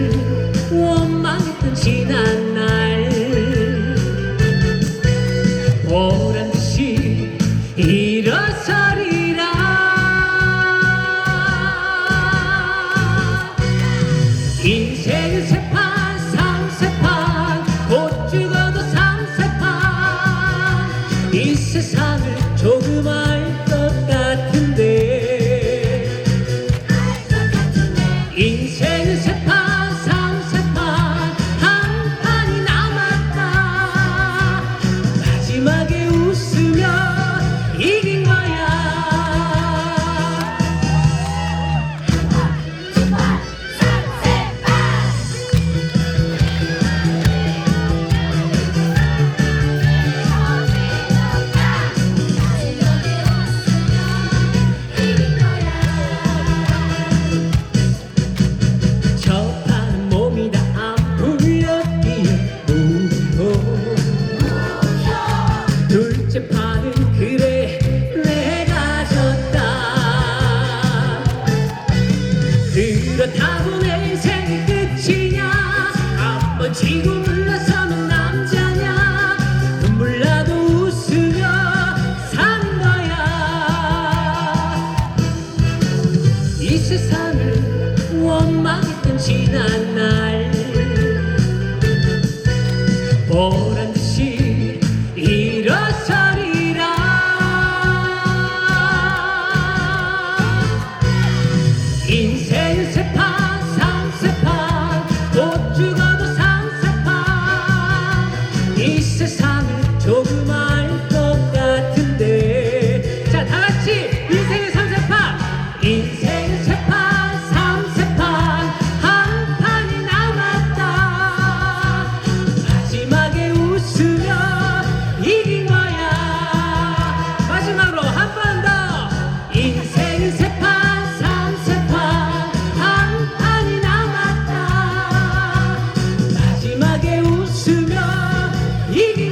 you. 지고 불러서는 남자냐? 눈물 나도 웃으며 사는 거야. 이 세상을 원망했던 지난 He